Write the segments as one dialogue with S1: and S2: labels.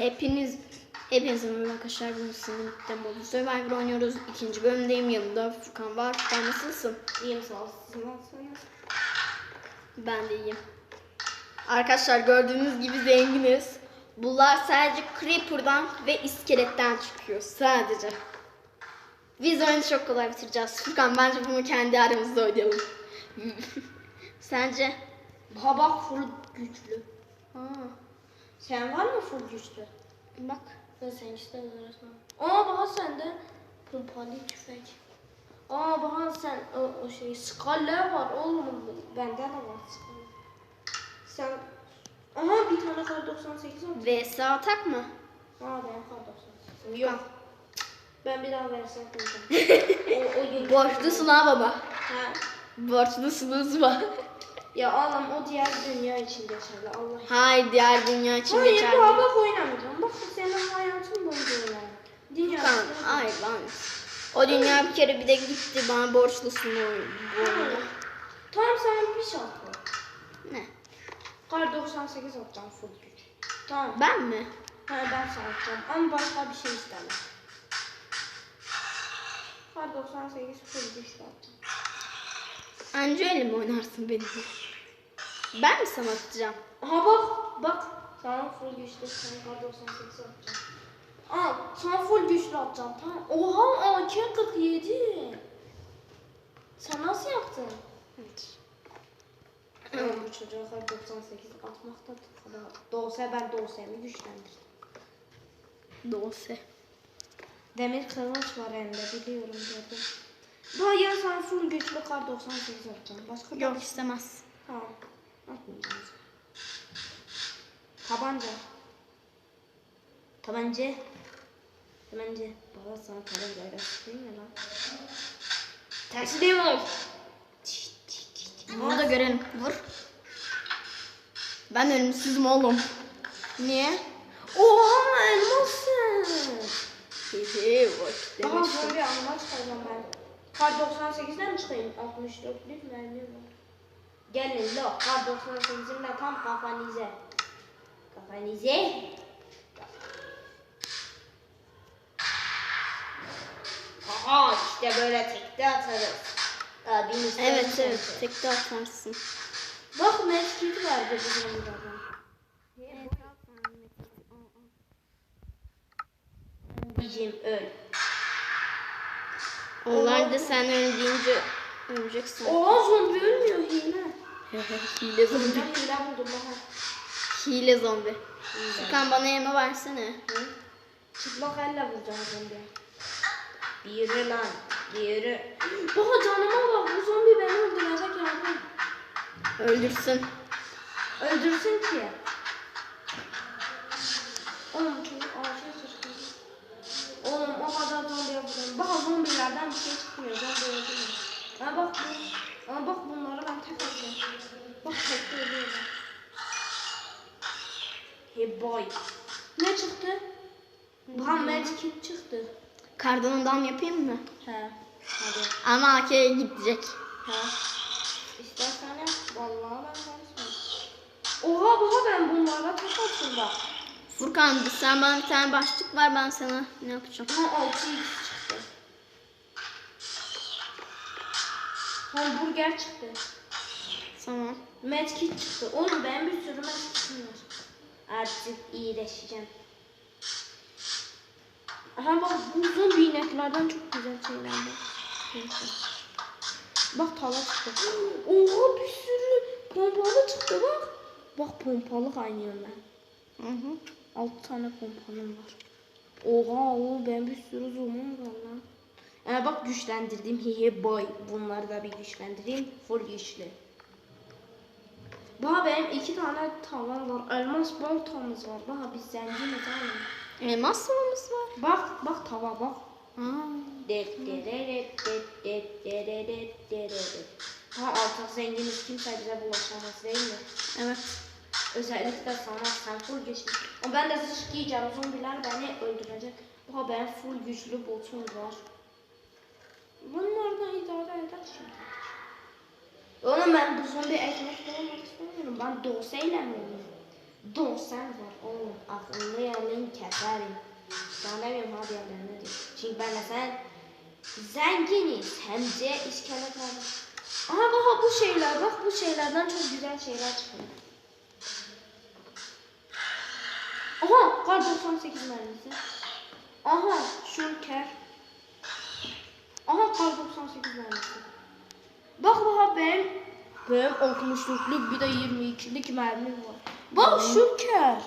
S1: Hepiniz Hepinize merhaba arkadaşlar. Bugün sizinle Mobile Survivor oynuyoruz. İkinci bölümdeyim. Yanımda Furkan var. Furkan nasılsın?
S2: İyiyim sağ ol. Siz nasılsınız?
S1: Ben de iyiyim. Arkadaşlar gördüğünüz gibi zenginiz. Bunlar sadece Creeper'dan ve iskeletten çıkıyor. Sadece. Biz oyunu çok kolay bitireceğiz. Furkan bence bunu kendi aramızda oynayalım. Sence?
S2: Ha bak full güçlü.
S1: Aa,
S2: Sen var mı full güçlü?
S1: bak.
S2: Ben seninkisi de öğretmem. Aa bak sende pompalı tüfek. Aa bak sen o, o şey skalle var oğlum. Bende de var skalle. Sen Aha bir tane kar 98 var.
S1: VS atak mı?
S2: Aa benim kar 98. Yok. Ben bir daha versem koyacağım. o, o.
S1: Borçlusun ha baba.
S2: Ha.
S1: Borçlusunuz var.
S2: Ya oğlum o diğer dünya için geçerli Allah.
S1: Hayır diğer dünya için
S2: Hayır
S1: geçerli.
S2: bu bak oynamayacağım. Bak senin hayatın boyunca oynayalım. Dünya.
S1: Furkan, hayır lan. O dünya bir kere bir de gitti bana borçlusun o bu oyunda.
S2: Tamam sana bir şart var.
S1: Ne?
S2: Kar 98 atacağım full güç. Tamam.
S1: Ben mi?
S2: Ha, ben sana atacağım ama başka bir şey istemem. Kar 98 full güç atacağım.
S1: Anca öyle mi oynarsın benimle? Ben mi sana atacağım?
S2: Aha bak bak. Sana full güçlü sana kar 98 atacağım. Aa sana full güçlü atacağım tamam. Oha AK 47. Sen nasıl yaptın?
S1: Evet.
S2: Ben bu çocuğa kar 98 atmakta kadar. Doğsa ben doğsayımı güçlendirdim.
S1: Dose.
S2: Demir kılıç var elinde biliyorum gördüm. Daha ya sen full güçlü kar 98 atacağım. Başka da
S1: Yok
S2: bir-
S1: istemez.
S2: Tamam. Atmayacağım. Tabanca. Tabanca. Tabanca. Baba sana tabancayla sıkayım ya lan. Tersi değil mi?
S1: Bunu da görelim. Vur. Ben ölümsüzüm oğlum.
S2: Niye? Oha elmasın.
S1: Boş
S2: Daha
S1: demiş.
S2: zombi anılar çıkaracağım ben. Kar 98'den mi çıkayım? 64'lük mermi var. Gelin lo. Kar 98'in de tam kafanıza. Kafanıza. Aha işte böyle tekte atarız. Abimiz
S1: Evet evet.
S2: oldu.
S1: Tek de atarsın.
S2: Bak medkit verdi bizim buradan. Bizim öl.
S1: Onlar da sen öldüğünce öleceksin.
S2: Oha zombi ölmüyor hile.
S1: Hile zombi.
S2: Ben hile buldum daha.
S1: Hile zombi. Furkan bana yeme versene.
S2: Hı? Çıplak elle vuracağım zombiye. Yürü lan. Yürü. Baba canıma bak bu zombi beni öldürecek yardım.
S1: Öldürsün.
S2: Öldürsün ki. Oğlum zombilerden bir şey çıkmıyor. Zombi öldürmüyor. Ha bak bu. Ama bak bunları ben tek atıyorum. Bak tek ölüyorlar. Hey boy. Ne çıktı? Muhammed kim çıktı?
S1: Kardan adam yapayım mı?
S2: He. Hadi.
S1: Ama AK'ye gidecek.
S2: He. İstersen yap. Vallahi ben karışmam. Oha baba ben bunlara tek bak.
S1: Furkan sen bana bir tane başlık ver ben sana ne yapacağım?
S2: Ha 6 çıktı. Hamburger çıktı.
S1: Tamam.
S2: Medkit çıktı. Oğlum ben bir sürü medkitim var. Artık iyileşeceğim. Aha bak bu zombi ineklerden çok güzel şeyler var. Bak tava çıktı. Oha bir sürü pompalı çıktı bak. Bak pompalı kaynıyorum ben.
S1: Hı hı.
S2: 6 tane pompalım var. Oha o ben bir sürü zoom'um var lan. Ee, bak güçlendirdim hihi boy. Bunları da bir güçlendireyim. Full güçlü. Bak benim iki tane tavan var. Elmas baltamız var. Bak biz zenginiz oğlum.
S1: Elmas mımız var.
S2: Bak bak tava bak. Ha artık zenginiz kimse bize bulaşamaz değil mi?
S1: Evet.
S2: Özellikle sana sen full güçlü. Ama ben de zırh giyeceğim. Zombiler beni öldürecek. Ama ben full güçlü botum var. Bunlardan idare eder şimdi. Oğlum ben bu zombi ekmek olmak istemiyorum. Ben doseyle mi oynayayım? Dosen var oğlum. Akıllı yanın keserim. Sana demiyorum abi yerlerine diyor. Çünkü benle sen zenginiz. Hem de iskelet var. Aha bak bu şeyler bak bu şeylerden çok güzel şeyler çıkıyor. Aha kar 98 mermisi. Aha şunker. Aha kar 98 mermisi. Bak bak benim benim 60'lık bir de 22'lik mermim var. Bak şunker.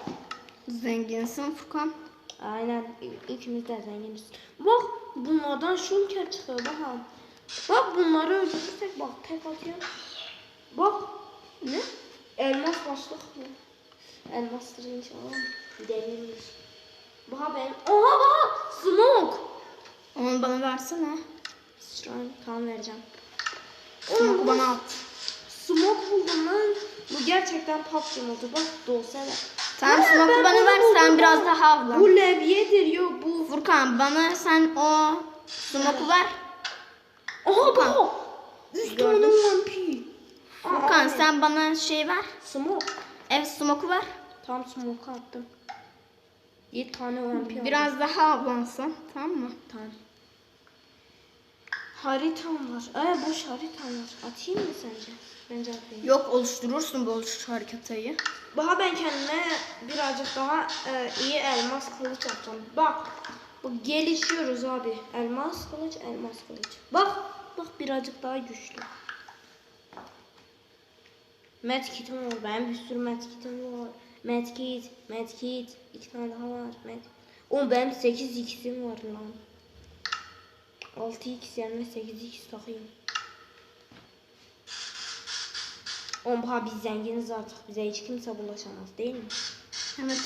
S1: Zenginsin Furkan.
S2: Aynen ikimiz de zenginiz. Bak bunlardan şunker çıkıyor bak ha. Bak bunları öldürürsek bak tek atıyor. Bak
S1: Ne?
S2: elmas başlık bu. Elmastır inşallah. Demirmiş. Bak benim. Oha bak smoke.
S1: Onu bana versene.
S2: Shrine tamam vereceğim.
S1: Smoke'u bana at.
S2: Smoke buldum lan. Bu gerçekten PUBG modu bak dolsana.
S1: Sen
S2: Ha,
S1: smoke'u bana ver sen biraz daha avlan.
S2: Bu levyedir yo bu.
S1: Furkan bana sen o smoke'u ver.
S2: Aha bak. Üç tane vampir.
S1: Furkan
S2: Aa,
S1: sen bana şey ver.
S2: Smoke.
S1: Evet smoke'u ver.
S2: Tam smoke attım. 7 tane vampir.
S1: Biraz daha avlansan tamam mı?
S2: Tamam. Haritam var. Ee boş haritam var. Atayım mı sence? Bence atayım.
S1: Yok oluşturursun bu oluş haritayı.
S2: Daha ben kendime birazcık daha e, iyi elmas kılıç yapacağım. Bak. Bu gelişiyoruz abi. Elmas kılıç, elmas kılıç. Bak. Bak birazcık daha güçlü. Medkit'im var. Benim bir sürü medkit'im var. Medkit, medkit. iki tane daha var. Med Oğlum benim 8 x'im var lan. 6x yerine 8x takayım. Oğlum ha biz zenginiz artık. Bize hiç kimse bulaşamaz değil mi?
S1: Evet.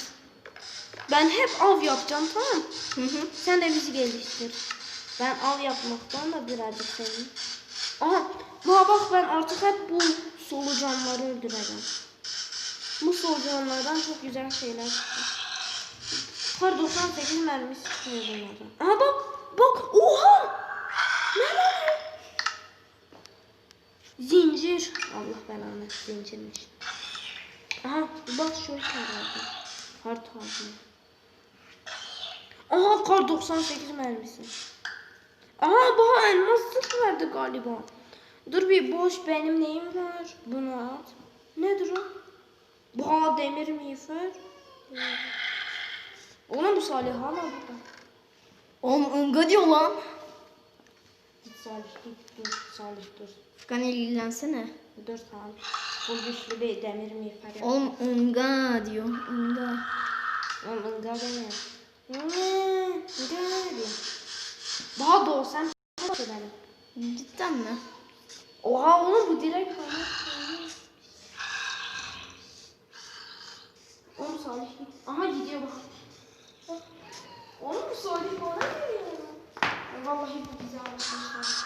S2: Ben hep av yapacağım tamam.
S1: Hı hı.
S2: Sen de bizi geliştir. Ben av yapmaktan da birazcık sevdim. Aha bak bak ben artık hep bu solucanları öldüreceğim. Bu solucanlardan çok güzel şeyler çıktı. Kar 98 mermisi çıkıyor bunlardan. Aha bak bak oha! Ne lan? Zincir. Allah belanı zincirmiş. Aha bak şöyle vardı. Kart aldım. Aha kar 98 mermisi. Aha bu elmas sık verdi galiba. Dur bir boş benim neyim var? Bunu at. Nedir o? Bu demir miğfer. Oğlum bu Salih hala burada.
S1: Oğlum ınga diyor
S2: Salih git dur Salih dur.
S1: Furkan ilgilensene.
S2: Dur tamam. Bu güçlü bir demir miğfer yap.
S1: Oğlum ınga diyor. ınga.
S2: Oğlum ınga deme. Ne? Inga diyor. Daha doğ sen benim.
S1: Cidden mi?
S2: Oha oğlum bu direkt. Oğlum Salih git. Aha gidiyor bak. Oğlum Salih bana geliyor. Vallahi bu bizi anlatmışlar.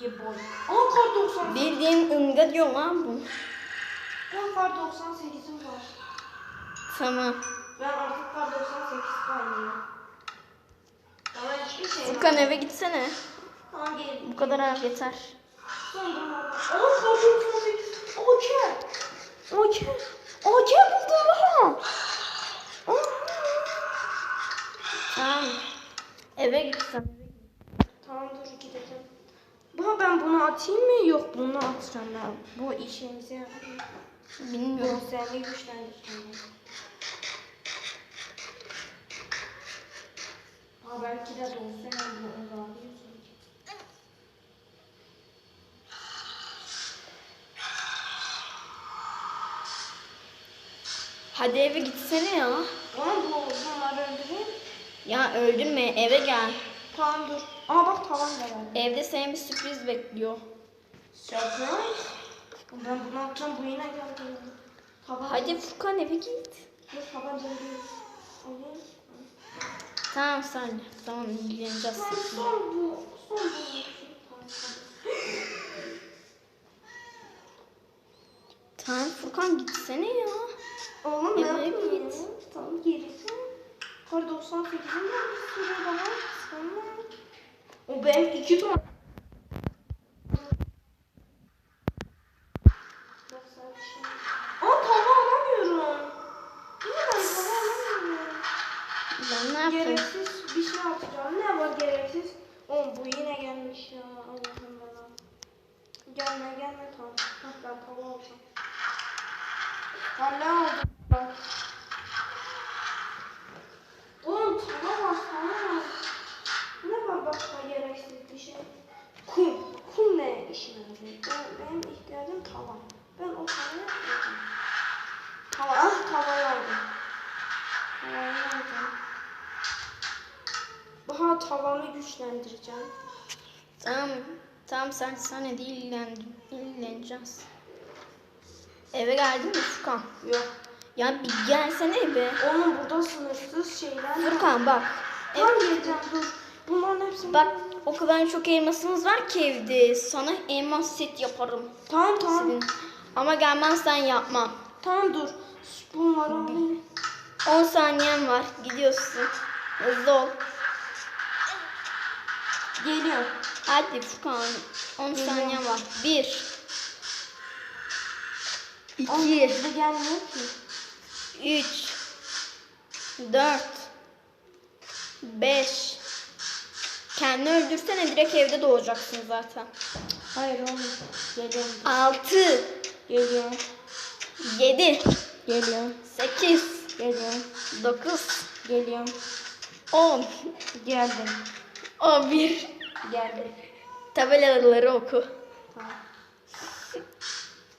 S2: Ye boy. Aa kar 98.
S1: Bildiğin ınga diyor lan bu.
S2: Ben kar 98'im var.
S1: Tamam.
S2: Ben artık kar 98 kaynıyorum. Bana hiçbir şey
S1: Furkan eve gitsene.
S2: Tamam gelin.
S1: Bu kadar ev yeter.
S2: Aa kar 98. Okey. Okey. Okey buldum ha.
S1: Tamam. Eve gitsen.
S2: Tamam dur gideceğim. Baba ben bunu atayım mı? Yok bunu atacağım ben. Bu işimize yarıyor.
S1: Bilmiyorum.
S2: Seni güçlendireceğim. Ha belki de dolsun bu alıyorsun.
S1: Hadi eve gitsene ya.
S2: Ama bu bunları öldüreyim.
S1: Ya öldürme eve gel.
S2: Tamam dur. Aa bak tavan da var.
S1: Evde seni bir sürpriz bekliyor.
S2: Surprise. Ben bunu atacağım bu yine geldi. Taban.
S1: Hadi Furkan eve git.
S2: Dur taban geliyor. Alayım.
S1: Tamam sen. Tamam ilgileneceğiz.
S2: Son son bu. Son bu.
S1: Tamam Furkan gitsene ya.
S2: Oğlum ne
S1: git.
S2: Tamam geri sen. Kar 98'in de bir sürü daha. Sonra. O benim iki tane. Bak. Aa tava alamıyorum. Niye ben tava alamıyorum?
S1: Ben ne?
S2: Gereksiz bir şey atacağım. Ne var gereksiz? Oğlum bu yine gelmiş ya. Allah'ım bana. Gelme gelme tamam. Hah ben tava alacağım. Hala aldım. Bak. Oğlum tava var tava var. Ne var başka gereksiz bir şey? Kum. Kum ne işine yarıyor? Ben, benim ihtiyacım tava. Ben o tavayı yapmayacağım. Tava. Ah tavayı aldım. Tavayı aldım. Daha tavamı güçlendireceğim.
S1: Tamam. Sen sana değil ilgilen, ilgileneceğiz. Eve geldin mi Furkan?
S2: Yok.
S1: Ya bir gelsene be.
S2: Onun burada sınırsız şeyler var.
S1: Furkan bak.
S2: Tam geleceğim dur. Bunların hepsini...
S1: Bak o kadar çok elmasımız var ki evde. Sana elmas set yaparım.
S2: Tamam tamam.
S1: Senin. Ama gelmezsen yapmam.
S2: Tamam dur. Bunları alayım.
S1: 10 saniyen var. Gidiyorsun. Hızlı ol.
S2: Geliyor.
S1: Hadi Furkan. 10 saniyen var. 1
S2: Ama
S1: 2
S2: hızlı gelmiyor ki.
S1: 3 4 5 Kendini öldürsene direkt evde doğacaksın zaten.
S2: Hayır oğlum. Geliyorum.
S1: 6
S2: Geliyorum.
S1: 7
S2: Geliyorum.
S1: 8
S2: Geliyorum.
S1: 9
S2: Geliyorum.
S1: 10
S2: Geldim.
S1: 11
S2: Geldim.
S1: Tabelaları oku.
S2: Tamam.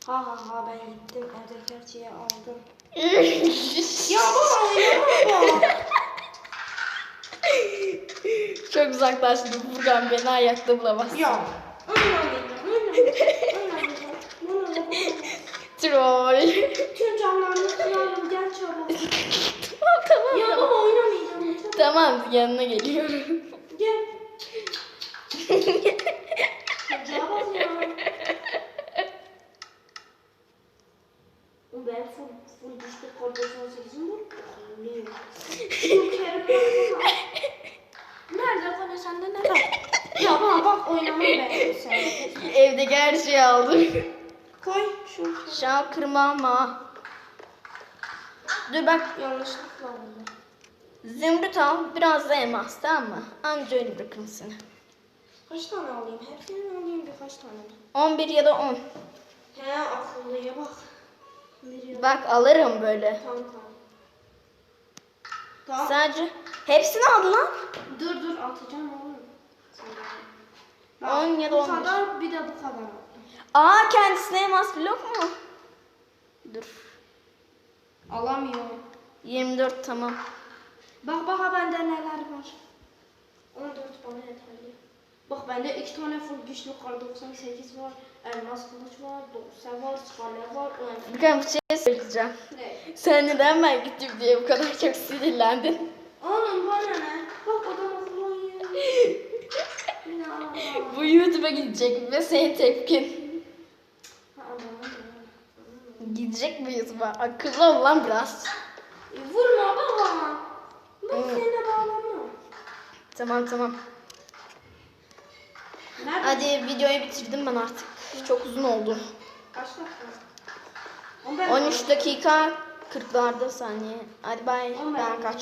S2: Ha ha ha ben gittim evdeki her şeyi aldım. Ya baba oynama.
S1: Çok uzaklaştı Furkan beni ayakta bulamaz.
S2: Ya.
S1: Troll.
S2: Camlarını kırarım, gel çabuk.
S1: tamam tamam.
S2: Ya baba oynamayacağım.
S1: Tamam yanına geliyorum.
S2: Gel. Çocuğa bak ya. Oğlum Ben full, full düştü kod 98'im var. Anlıyorum. Full kerim yapma. Nerede konu sende ne var? Ya bana bak oynamam ben sen.
S1: Evdeki her şeyi aldım.
S2: Koy şu.
S1: Şu an kırma ama. Dur bak
S2: Yanlışlıkla oldu.
S1: zümrüt al biraz da elmas tamam mı? Anca öyle bırakırım seni.
S2: Kaç tane alayım? Hepsini alayım birkaç tane mi?
S1: 11 ya da 10.
S2: He akıllıya bak. Veriyorum.
S1: Bak alırım böyle.
S2: Tamam tamam. Tamam.
S1: Sadece hepsini al lan.
S2: Dur dur atacağım oğlum. Bak,
S1: 10 ya da
S2: Bu
S1: 11.
S2: kadar bir de bu kadar.
S1: Aa kendisine elmas blok mu? Dur.
S2: Alamıyor.
S1: 24 tamam.
S2: Bak bak ha bende neler var. 14 bana yeterli. Bak bende 2 tane full güçlü kar 98 var. Elmas kılıç var. 90 var. Skale var. ön-
S1: Furkan bir şey söyleyeceğim.
S2: Ne?
S1: Sen neden ben gittim diye bu kadar çok sinirlendin?
S2: Oğlum bana ne? Bak adam akıllı oynuyor.
S1: Bu YouTube'a gidecek ve senin tepkin.
S2: Ha, bana ne?
S1: Gidecek mi YouTube'a? Akıllı ol lan biraz.
S2: E, Vurma baba. Ben
S1: Evet.
S2: seninle bağlamam.
S1: Tamam tamam.
S2: Nerede?
S1: Hadi videoyu bitirdim ben artık. Çok uzun oldu.
S2: Kaç dakika? Oğlum ben-
S1: 13 dakika 40'larda saniye. Hadi bay. Ben kaçtım.